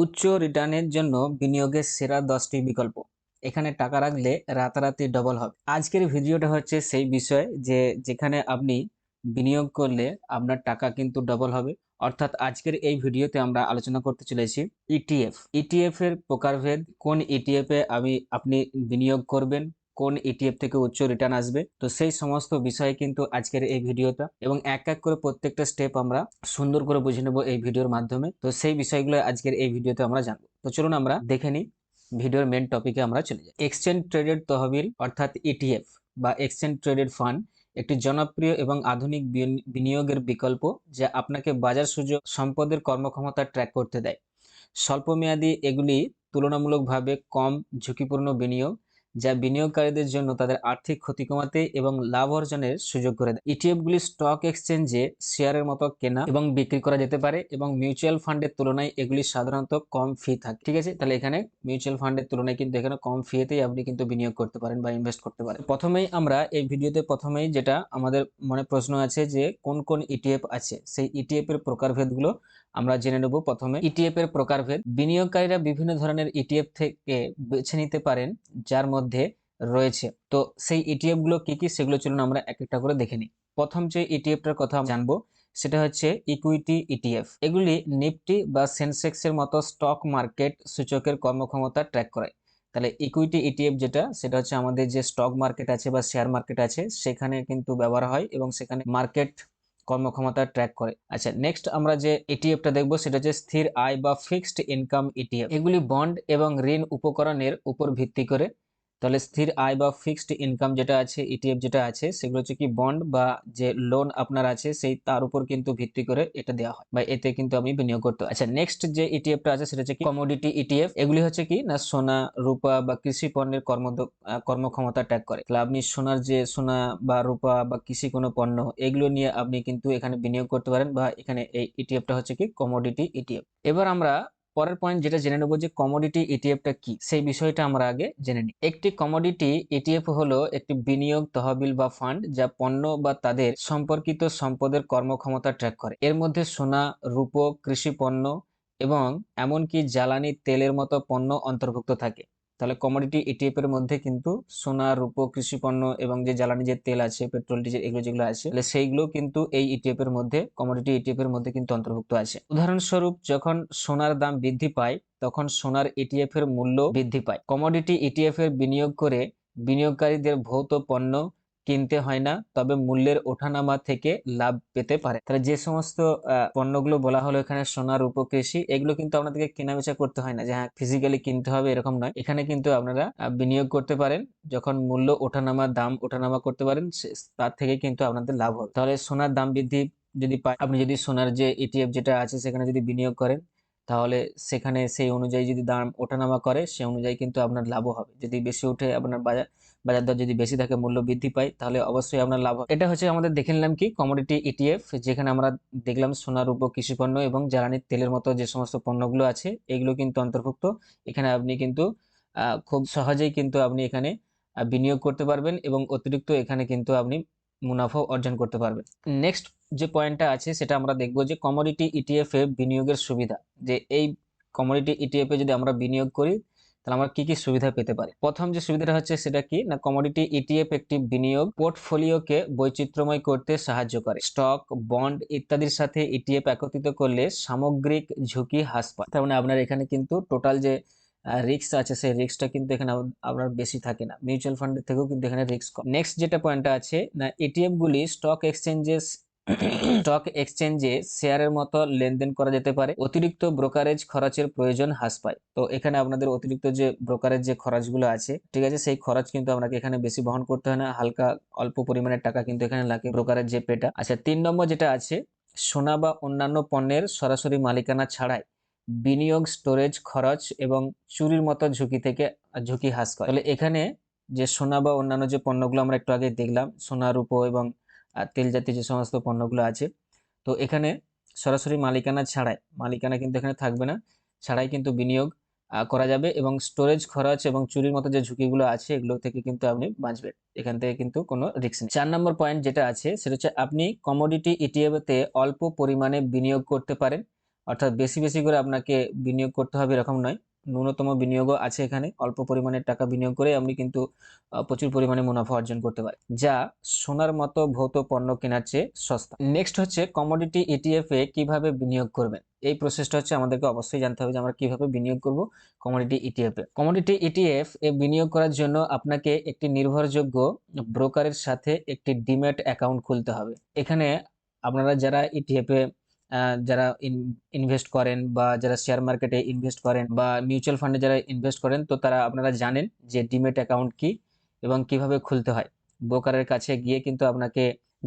উচ্চ রিটার্নের জন্য বিনিয়োগের সেরা দশটি বিকল্প। এখানে টাকা রাখলে রাতারাতি ডবল হবে। আজকের ভিডিওটা হচ্ছে সেই বিষয় যে যেখানে আপনি বিনিয়োগ করলে আপনার টাকা কিন্তু ডবল হবে। অর্থাৎ আজকের এই ভিডিওতে আমরা আলোচনা করতে চলেছি E ইটিএফ ইটিএফ এর প্রকারভেদ, কোন ইটিএফ এ আমি, আপনি বিনিয়োগ করবেন কোন ইটিএফ থেকে উচ্চ রিটার্ন আসবে? তো সেই সমস্ত বিষয়ে কিন্তু আজকের এই ভিডিওটা এবং এক এক করে প্রত্যেকটা স্টেপ আমরা সুন্দর করে বুঝে নেব এই ভিডিওর মাধ্যমে। তো সেই বিষয়গুলো আজকের এই ভিডিওতে আমরা জানব। তো চলুন আমরা দেখে নিই ভিডিওর মেন টপিকে আমরা চলে যাই। এক্সচেঞ্জ ট্রেডেড তহবিল অর্থাৎ ইটিএফ বা এক্সচেঞ্জ ট্রেডেড ফান্ড একটি জনপ্রিয় এবং আধুনিক বিনিয়োগের বিকল্প যা আপনাকে বাজার সুযোগ, সম্পদের কর্মক্ষমতা ট্র্যাক করতে দেয়। স্বল্পমেয়াদী এগুলি তুলনামূলকভাবে কম ঝুঁকিপূর্ণ বিনিয়োগ যা বিনিয়োগকারীদের জন্য তাদের আর্থিক ক্ষতি কমাতে এবং লাভ অর্জনের সুযোগ করে দেয়। ইটিএফগুলি স্টক এক্সচেঞ্জে শেয়ারের মতো কেনা এবং বিক্রি করা যেতে পারে এবং মিউচুয়াল ফান্ডের তুলনায় এগুলি সাধারণত কম ফি থাকে। ঠিক আছে? তাহলে এখানে মিউচুয়াল ফান্ডের তুলনায় কিন্তু এখানে কম ফিতেই আপনি কিন্তু বিনিয়োগ করতে পারেন বা ইনভেস্ট করতে পারেন। প্রথমেই আমরা এই ভিডিওতে প্রথমেই যেটা আমাদের মনে প্রশ্ন আছে যে কোন কোন ইটিএফ আছে? সেই ইটিএফ এর প্রকারভেদগুলো আমরা জেনে নেব প্রথমে। ইটিএফ এর প্রকারভেদ, বিনিয়োগকারীরা বিভিন্ন ধরনের ইটিএফ থেকে বেছে নিতে পারেন, যার মধ্যে রয়েছে। তো সেই ইটিএফগুলো কি কি সেগুলো চলুন আমরা এক একটা করে দেখে নিই। প্রথম যে ইটিএফটার কথা জানব, সেটা হচ্ছে ইকুইটি ইটিএফ এগুলি নিফটি বা সেন্সেক্স এর মতো স্টক মার্কেট সূচকের কর্মক্ষমতা ট্র্যাক করে তাহলে ইকুইটি ইটিএফ যেটা, সেটা হচ্ছে আমাদের যে স্টক মার্কেট আছে বা শেয়ার মার্কেট আছে, সেখানে কিন্তু ব্যবহার হয় এবং সেখানে মার্কেট কর্মক্ষমতা ট্র্যাক করে। আচ্ছা নেক্সট আমরা যে ইটিএফটা দেখব, সেটা হচ্ছে স্থির আয় বা ফিক্সড ইনকাম ইটিএফ এগুলি বন্ড এবং ঋণ উপকরণের উপর ভিত্তি করে তাহলে স্থির আয় বা ফিক্সড ইনকাম যেটা আছে ইটিএফ যেটা আছে, সেগুলো হচ্ছে কি বন্ড বা যে লোন আপনার আছে, সেই তার উপর কিন্তু ভিত্তি করে এটা দেওয়া হয় বা এতে কিন্তু আমি বিনিয়োগ করতে। আচ্ছা নেক্সট যে ইটিএফটা আছে, সেটা হচ্ছে কি কমোডিটি ইটিএফ এগুলি হচ্ছে কি না সোনা, রূপা বা কৃষি পণ্যের কর্ম, কর্মক্ষমতা ট্যাগ করে। তাহলে আপনি সোনার যে সোনা বা রূপা বা কৃষি কোনো পণ্য, এগুলো নিয়ে আপনি কিন্তু এখানে বিনিয়োগ করতে পারেন বা এখানে এই ইটিএফটা হচ্ছে কি কমোডিটি ইটিএফ এবার আমরা পরের পয়েন্ট যেটা জেনে নেব যে কমোডিটি ইটিএফটা কি, সেই বিষয়টা আমরা আগে জেনে নিই। একটি কমোডিটি ইটিএফ হলো একটি বিনিয়োগ তহবিল বা ফান্ড যা পণ্য বা তাদের সম্পর্কিত সম্পদের কর্মক্ষমতা ট্র্যাক করে। এর মধ্যে সোনা রূপ কৃষি পণ্য এবং এমনকি জ্বালানি, তেলের মতো পণ্য অন্তর্ভুক্ত থাকে। তাহলে কমোডিটি ইটিএফ এর মধ্যে কিন্তু সোনা রূপো কৃষিপণ্য এবং যে জ্বালানি যে তেল আছে পেট্রোল ডিজেল এগুলো যেগুলো আছে, তাহলে সেইগুলো কিন্তু এই ইটিএফ এর মধ্যে কমোডিটি ইটিএফ এর মধ্যে কিন্তু অন্তর্ভুক্ত আছে। উদাহরণস্বরূপ, যখন সোনার দাম বৃদ্ধি পায়, তখন সোনার ইটিএফ এর মূল্য বৃদ্ধি পায়। কমোডিটি ইটিএফ এর বিনিয়োগ করে বিনিয়োগকারীদের ভৌত পণ্য কিনতে হয় না, তবে মূল্যের ওঠানামা থেকে লাভ পেতে পারে। তাহলে যে সমস্ত পণ্যগুলো বলা হলো এখানে সোনার উপকৃষি, এগুলো কিন্তু আপনাদেরকে কেনাবেচা করতে হয় না। যে হ্যাঁ ফিজিক্যালি কিনতে হবে এরকম নয়। এখানে কিন্তু আপনারা বিনিয়োগ করতে পারেন, যখন মূল্য ওঠানামা, দাম ওঠানামা করতে পারেন তার থেকে কিন্তু আপনাদের লাভ হবে। তাহলে সোনার দাম বৃদ্ধি যদি পায়, আপনি যদি সোনার যে ইটিএফ যেটা আছে, সেখানে যদি বিনিয়োগ করেন তাহলে সেখানে সেই অনুযায়ী যদি দাম ওঠানামা করে, সে অনুযায়ী কিন্তু আপনার লাভও হবে। যদি বেশি উঠে আপনার বাজার বাজার দর যদি বেশি থাকে, মূল্য বৃদ্ধি পায়, তাহলে অবশ্যই আপনার লাভ এটা হচ্ছে আমাদের দেখে নিলাম কি? কমোডিটি ইটিএফ যেখানে আমরা দেখলাম সোনার উপ কৃষি পণ্য এবং জ্বালানি তেলের মতো যে সমস্ত পণ্যগুলো আছে, এগুলো কিন্তু অন্তর্ভুক্ত। এখানে আপনি কিন্তু খুব সহজেই কিন্তু আপনি এখানে বিনিয়োগ করতে পারবেন এবং অতিরিক্ত এখানে কিন্তু আপনি মুনাফা অর্জন করতে পারবেন। নেক্সট যে পয়েন্টটা আছে, সেটা আমরা দেখব যে কমোডিটি ইটিএফ এ বিনিয়োগের সুবিধা। যে এই কমোডিটি ইটিএফ এ যদি আমরা বিনিয়োগ করি, তাহলে আমরা কি কি সুবিধা পেতে পারি? প্রথম যে সুবিধাটা হচ্ছে সেটা কি? না কমোডিটি ইটিএফ একটি বিনিয়োগ পোর্টফোলিওকে বৈচিত্র্যময় করতে সাহায্য করে। স্টক বন্ড ইত্যাদির সাথে ইটিএফ একত্রিত করলে সামগ্রিক ঝুঁকি হ্রাস পায়। তার মানে আপনার এখানে কিন্তু টোটাল যে রিস্ক আছে, সেই রিস্কটা কিন্তু এখানে আপনার বেশি থাকে না। মিউচুয়াল ফান্ডের থেকেও কিন্তু এখানে রিস্ক কম। নেক্সট যেটা পয়েন্টটা আছে, না এটিএফ গুলি স্টক এক্সচেঞ্জেস স্টক এক্সচেঞ্জে শেয়ারের মতো লেনদেন করা যেতে পারে। অতিরিক্ত ব্রোকারেজ খরচের প্রয়োজন হ্রাস পায়। তো এখানে আপনাদের অতিরিক্ত যে ব্রোকারেজ যে খরচগুলো আছে, ঠিক আছে, সেই খরচ কিন্তু আপনাকে এখানে বেশি বহন করতে হয় না। হালকা অল্প পরিমাণের টাকা কিন্তু এখানে লাগে ব্রোকারেজ যে পেটা। আচ্ছা তিন নম্বর যেটা আছে, সোনা বা অন্যান্য পণ্যের সরাসরি মালিকানা ছাড়াই বিনিয়োগ, স্টোরেজ খরচ এবং চুরির মতো ঝুঁকি থেকে, ঝুঁকি হ্রাস করে। তাহলে এখানে যে সোনা বা অন্যান্য যে পণ্যগুলো আমরা একটু আগে দেখলাম, সোনা, রূপো এবং তেল জাতীয় যে সমস্ত পণ্যগুলো আছে। তো এখানে সরাসরি মালিকানা ছাড়াই, মালিকানা কিন্তু এখানে থাকবে না, ছাড়াই কিন্তু বিনিয়োগ করা যাবে এবং স্টোরেজ খরচ এবং চুরির মতো যে ঝুঁকিগুলো আছে এগুলো থেকে কিন্তু আপনি বাঁচবেন। এখান থেকে কিন্তু কোনো রিস্ক নেই। চার নম্বর পয়েন্ট যেটা আছে সেটা হচ্ছে আপনি কমোডিটি ইটিএফ তে অল্প পরিমাণে বিনিয়োগ করতে পারেন। অর্থাৎ বেশি বেশি করে আপনাকে বিনিয়োগ করতে হবে এরকম নয়। ন্যূনতম বিনিয়োগও আছে এখানে। অল্প পরিমাণের টাকা বিনিয়োগ করে আপনি কিন্তু প্রচুর পরিমাণে মুনাফা অর্জন করতে পারেন। যা সোনার মতো ভৌত পণ্য কেনার চেয়ে সস্তা। নেক্সট হচ্ছে কমোডিটি ইটিএফ এ কীভাবে বিনিয়োগ করবেন? এই প্রসেসটা হচ্ছে আমাদেরকে অবশ্যই জানতে হবে যে আমরা কীভাবে বিনিয়োগ করব কমোডিটি ইটিএফ এ। কমোডিটি ইটিএফ এ বিনিয়োগ করার জন্য আপনাকে একটি নির্ভরযোগ্য ব্রোকারের সাথে একটি ডিম্যাট অ্যাকাউন্ট খুলতে হবে। এখানে আপনারা যারা ইটিএফ এ যারা ইনভেস্ট করেন বা যারা শেয়ার মার্কেটে ইনভেস্ট করেন বা মিউচুয়াল ফান্ডে যারা ইনভেস্ট করেন, তো তারা আপনারা জানেন যে ডিমেট অ্যাকাউন্ট কি এবং কীভাবে খুলতে হয়। ব্রোকারের কাছে গিয়ে কিন্তু আপনাকে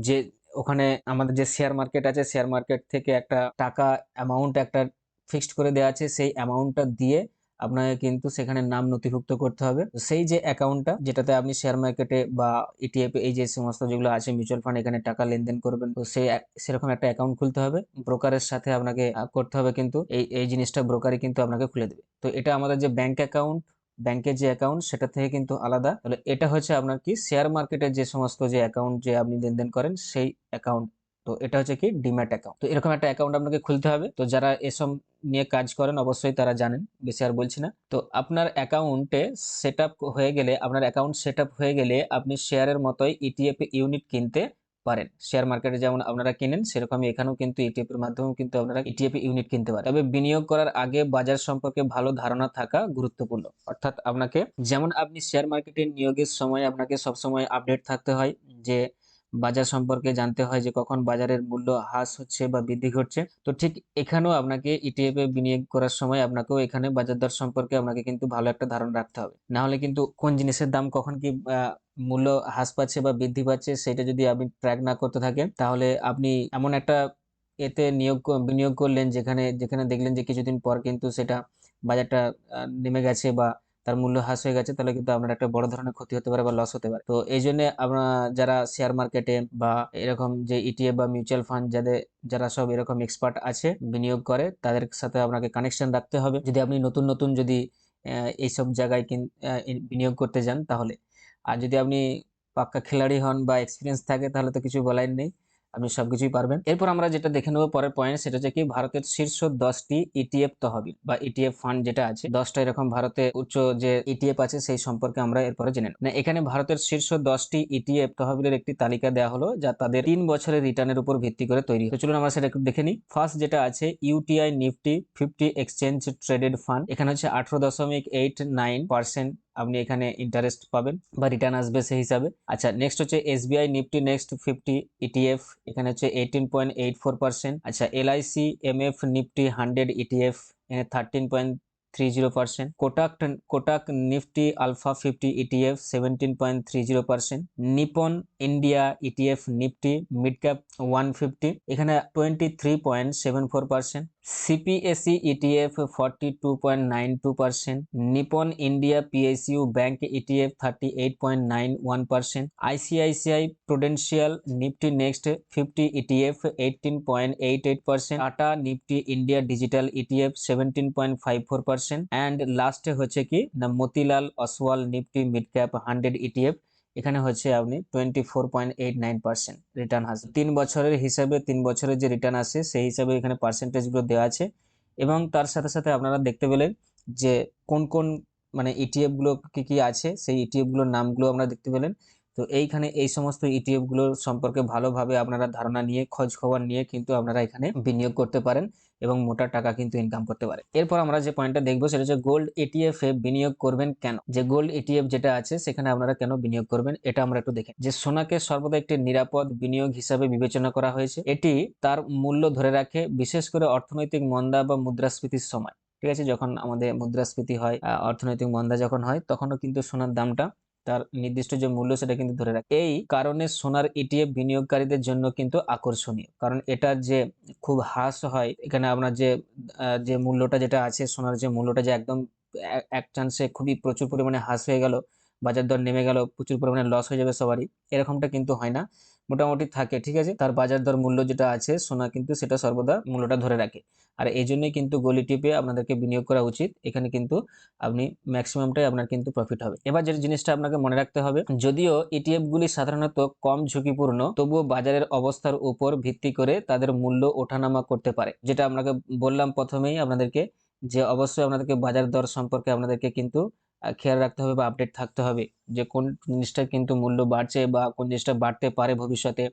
যে ওখানে আমাদের যে শেয়ার মার্কেট আছে শেয়ার মার্কেট থেকে একটা টাকা অ্যামাউন্ট একটা ফিক্সড করে দেওয়া আছে, সেই অ্যামাউন্টটা দিয়ে আপনাকে কিন্তু সেখানে নাম নথিভুক্ত করতে হবে। সেই যে অ্যাকাউন্টটা যেটাতে আপনি শেয়ার মার্কেটে বা ইটিএফ এই যে সমস্ত যেগুলো আছে মিউচুয়াল ফান্ড এখানে টাকা লেনদেন করবেন, তো সেই সেরকম একটা অ্যাকাউন্ট খুলতে হবে। ব্রোকারের সাথে আপনাকে করতে হবে কিন্তু, এই এই জিনিসটা ব্রোকারই কিন্তু আপনাকে খুলে দেবে। তো এটা আমাদের যে ব্যাংক অ্যাকাউন্ট ব্যাংকের যে অ্যাকাউন্ট সেটা থেকে কিন্তু আলাদা। তাহলে এটা হচ্ছে আপনার কি শেয়ার মার্কেটের যে সমস্ত যে অ্যাকাউন্ট যে আপনি লেনদেন করেন, সেই অ্যাকাউন্ট তো এটা হচ্ছে কি ডিম্যাট অ্যাকাউন্ট তো এরকম একটা অ্যাকাউন্ট আপনাকে খুলতে হবে। তো যারা এসব নিয়ে কাজ করেন, অবশ্যই তারা জানেন, বেশি আর বলছি না। তো আপনার অ্যাকাউন্টে সেট হয়ে গেলে, আপনার অ্যাকাউন্ট সেট হয়ে গেলে আপনি শেয়ারের মতোই ইটিএফ ইউনিট কিনতে পারেন। শেয়ার মার্কেটে যেমন আপনারা কিনেন, সেরকমই এখানেও কিন্তু ইটিএফ এর মাধ্যমেও কিন্তু আপনারা ইটিএফ ইউনিট কিনতে পারেন। তবে বিনিয়োগ করার আগে বাজার সম্পর্কে ভালো ধারণা থাকা গুরুত্বপূর্ণ। অর্থাৎ আপনাকে, যেমন আপনি শেয়ার মার্কেটে নিয়োগের সময় আপনাকে সবসময় আপডেট থাকতে হয় যে বাজার সম্পর্কে জানতে হয় যে কখন বাজারের মূল্য হ্রাস হচ্ছে বা বৃদ্ধি ঘটছে। তো ঠিক এখানেও আপনাকে ইটিএফ এ বিনিয়োগ করার সময় আপনাকেও এখানে বাজার দর সম্পর্কে আপনাকে কিন্তু ভালো একটা ধারণা রাখতে হবে। না হলে কিন্তু কোন জিনিসের দাম কখন কি মূল্য হ্রাস পাচ্ছে বা বৃদ্ধি পাচ্ছে সেটা যদি আপনি ট্র্যাক না করতে থাকেন, তাহলে আপনি এমন একটা এতে নিয়োগ বিনিয়োগ করলেন যেখানে যেখানে দেখলেন যে কিছুদিন পর কিন্তু সেটা বাজারটা নেমে গেছে বা তার মূল্য হ্রাস হয়ে গেছে, তাহলে কিন্তু আপনার একটা বড় ধরনের ক্ষতি হতে পারে বা লস হতে পারে। তো এই জন্য আমরা যারা শেয়ার মার্কেটে বা এরকম যে ইটিএফ বা মিউচুয়াল ফান্ড যাদের, যারা সব এরকম এক্সপার্ট আছে, বিনিয়োগ করে, তাদের সাথে আপনাকে কানেকশন রাখতে হবে। যদি আপনি নতুন নতুন যদি এইসব জায়গায় বিনিয়োগ করতে যান তাহলে। আর যদি আপনি পাক্কা খেলাড়ি হন বা এক্সপিরিয়েন্স থাকে, তাহলে তো কিছু বলার নেই। আপনি সবকিছুই পারবেন এরপর আমরা যেটা দেখে নেব পরের পয়েন্ট সেটা হচ্ছে কি ভারতের শীর্ষ দশটি ইটিএফ তহবিল বা ইটিএফ ফান্ড যেটা আছে, দশটা এরকম ভারতে উচ্চ যে ইটিএফ আছে সেই সম্পর্কে আমরা এরপরে জেনে নেব। না এখানে ভারতের শীর্ষ দশটি ইটিএফ তহবিলের একটি তালিকা দেওয়া হলো, যা তাদের তিন বছরের রিটার্নের উপর ভিত্তি করে তৈরি। তো চলুন আমরা সেটা একটু দেখে নিই ফার্স্ট যেটা আছে UTI Nifty fifty exchange traded fund এখানে হচ্ছে আঠারো দশমিক এইট নাইন পার্সেন্ট আপনি এখানে ইন্টারেস্ট পাবেন বা রিটার্ন আসবে সেই হিসাবে। আচ্ছা নেক্সট হচ্ছে SBI Nifty next fifty ETF এখানে হচ্ছে eighteen point eight four percent আচ্ছা LIC M F Nifty hundred ETF এখানে thirteen point three zero percent Kotak Kotak Nifty alpha fifty ETF seventeen point three zero percent Nippon India ETF Nifty mid cap one fifty এখানে twenty three point seven four percent CPSE ETF forty two point nine two percent Nippon India PSU bank ETF thirty eight point nine one percent ICICI Prudential Nifty next fifty ETF eighteen point eight eight percent Tata Nifty India digital ETF seventeen point five four percent and লাস্টে হচ্ছে কি, না, Motilal, Oswal Nifty mid cap hundred ETF এখানে হচ্ছে আপনি twenty four point eight nine percent return আসবে তিন বছরের হিসাবে, তিন বছরের যে রিটার্ন আসে, সেই হিসাবে এখানে পার্সেন্টেজগুলো দেওয়া আছে এবং তার সাথে সাথে আপনারা দেখতে পেলেন যে কোন কোন মানে ইটিএফগুলো কী, কি আছে, সেই ইটিএফগুলোর নামগুলো আমরা দেখতে পেলেন। তো এইখানে এই সমস্ত ইটিএফগুলোর সম্পর্কে ভালোভাবে আপনারা ধারণা নিয়ে, খোঁজ খবর নিয়ে কিন্তু আপনারা এখানে বিনিয়োগ করতে পারেন। এবং মোটা টাকা কিন্তু ইনকাম করতে পারে। এরপর আমরা যে পয়েন্টটা দেখব সেটা হচ্ছে গোল্ড এটিএফ এ বিনিয়োগ করবেন কেন? যে গোল্ড এটিএফ যেটা আছে সেখানে আপনারা কেন বিনিয়োগ করবেন এটা আমরা একটু দেখি যে সোনাকে সর্বদা একটি নিরাপদ বিনিয়োগ হিসাবে বিবেচনা করা হয়েছে। এটি তার মূল্য ধরে রাখে বিশেষ করে অর্থনৈতিক মন্দা বা মুদ্রাস্ফীতির সময়। ঠিক আছে? যখন আমাদের মুদ্রাস্ফীতি হয় অর্থনৈতিক মন্দা যখন হয়, তখনও কিন্তু সোনার দামটা তার নির্দিষ্ট যে মূল্য সেটা কিন্তু ধরে রাখে। এই কারণে সোনার ইটিএফ বিনিয়োগকারীদের জন্য কিন্তু আকর্ষণীয়। কারণ এটার যে খুব হ্রাস হয়, এখানে আপনার যে যে মূল্যটা যেটা আছে, সোনার যে মূল্যটা যে একদম এক- এক চান্সে খুবই প্রচুর পরিমাণে হ্রাস হয়ে গেল বাজার দর নেমে গেল, প্রচুর পরিমাণে লস হয়ে যাবে সবারই, এরকমটা কিন্তু হয় না। মোটামুটি থাকে, ঠিক আছে? তার বাজার দর মূল্য যেটা আছে, সোনা কিন্তু সেটা সর্বদা মূল্যটা ধরে রাখে। আর এই জন্যই কিন্তু গলি টিপে আপনাদেরকে বিনিয়োগ করা উচিত। এখানে কিন্তু আপনি ম্যাক্সিমামটাই আপনার কিন্তু প্রফিট হবে। এবার যে জিনিসটা আপনাকে মনে রাখতে হবে, যদিও ইটিএফ গুলি সাধারণত কম ঝুঁকিপূর্ণ, তবুও বাজারের অবস্থার উপর ভিত্তি করে তাদের মূল্য ওঠানামা করতে পারে। যেটা আপনাকে বললাম প্রথমেই আপনাদেরকে যে অবশ্যই আপনাদেরকে বাজার দর সম্পর্কে আপনাদেরকে কিন্তু খেয়াল রাখতে হবে বা আপডেট থাকতে হবে যে কোন জিনিসটার কিন্তু মূল্য বাড়ছে বা কোন জিনিসটা বাড়তে পারে ভবিষ্যতে,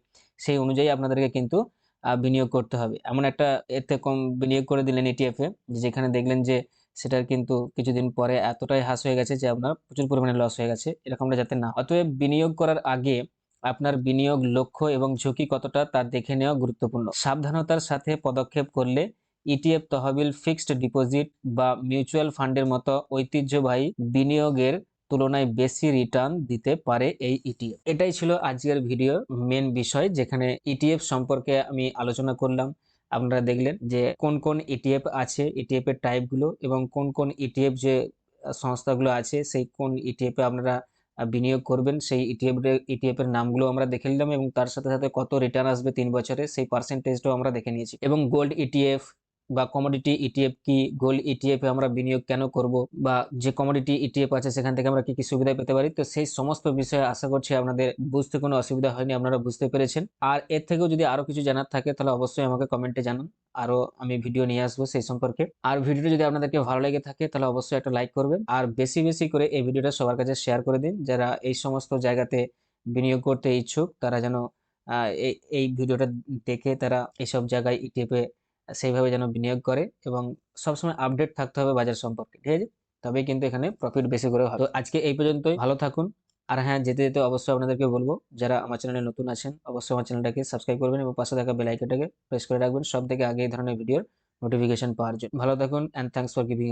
সেই অনুযায়ী আপনাদেরকে কিন্তু বিনিয়োগ করতে হবে। এমন একটা এতে কম বিনিয়োগ করে দিলেন ইটিএফ এ, যেখানে দেখলেন যে সেটার কিন্তু কিছুদিন পরে এতটাই হ্রাস হয়ে গেছে যে আপনার প্রচুর পরিমাণে লস হয়ে গেছে, এরকমটা যাতে না অতএব বিনিয়োগ করার আগে আপনার বিনিয়োগ লক্ষ্য এবং ঝুঁকি কতটা তা দেখে নেওয়া গুরুত্বপূর্ণ। সাবধানতার সাথে পদক্ষেপ করলে ইটিএফ তহবিল ফিক্সড ডিপোজিট বা মিউচুয়াল ফান্ডের মতো ঐতিহ্যবাহী বিনিয়োগের তুলনায় বেশি রিটার্ন দিতে পারে এই ইটিএফ এটাই ছিল আজকের ভিডিওর মেন বিষয় যেখানে ইটিএফ সম্পর্কে আমি আলোচনা করলাম আপনারা দেখলেন যে কোন কোন ইটিএফ আছে ইটিএফ এর টাইপগুলো এবং কোন কোন ইটিএফ যে সংস্থাগুলো আছে সেই কোন ইটিএফ আপনারা বিনিয়োগ করবেন সেই ইটিএফ ইটিএফ এর নামগুলো আমরা দেখে নিলাম এবং তার সাথে সাথে কত রিটার্ন আসবে তিন বছরে সেই পার্সেন্টেজটাও আমরা দেখে নিয়েছি এবং গোল্ড ইটিএফ বা কমোডিটি ইটিএফ কি গোল্ড ইটিএফ এ আমরা বিনিয়োগ কেন করব বা যে কমোডিটি ইটিএফ আছে সেখান থেকে আমরা কি কি সুবিধা পেতে পারি? তো সেই সমস্ত বিষয়ে আশা করছি আপনাদের বুঝতে কোনো অসুবিধা হয়নি, আপনারা বুঝতে পেরেছেন। আর এর থেকেও যদি আরও কিছু জানার থাকে তাহলে অবশ্যই আমাকে কমেন্টে জানান। আরও আমি ভিডিও নিয়ে আসব সেই সম্পর্কে। আর ভিডিওটা যদি আপনাদেরকে ভালো লেগে থাকে তাহলে অবশ্যই একটা লাইক করবেন। আর বেশি বেশি করে এই ভিডিওটা সবার কাছে শেয়ার করে দিন। যারা এই সমস্ত জায়গাতে বিনিয়োগ করতে ইচ্ছুক, তারা যেন এই ভিডিওটা দেখে তারা এইসব জায়গায় ইটিএফ সেইভাবে যেন বিনিয়োগ করে এবং সবসময় আপডেট থাকতে হবে বাজার সম্পর্কে, ঠিক আছে? তবেই কিন্তু এখানে প্রফিট বেশি করে হবে। তো আজকে এই পর্যন্তই, ভালো থাকুন। আর হ্যাঁ যেতে যেতে অবশ্যই আপনাদেরকে বলব, যারা আমার চ্যানেলে নতুন আছেন, অবশ্যই আমার চ্যানেলটাকে সাবস্ক্রাইব করবেন এবং পাশে থাকা বেলাইকেটাকে প্রেস করে রাখবেন। সব থেকে আগে এই ধরনের ভিডিওর নোটিফিকেশন পাওয়ার জন্য। ভালো থাকুন অ্যান্ড থ্যাংকস ফর গিভিং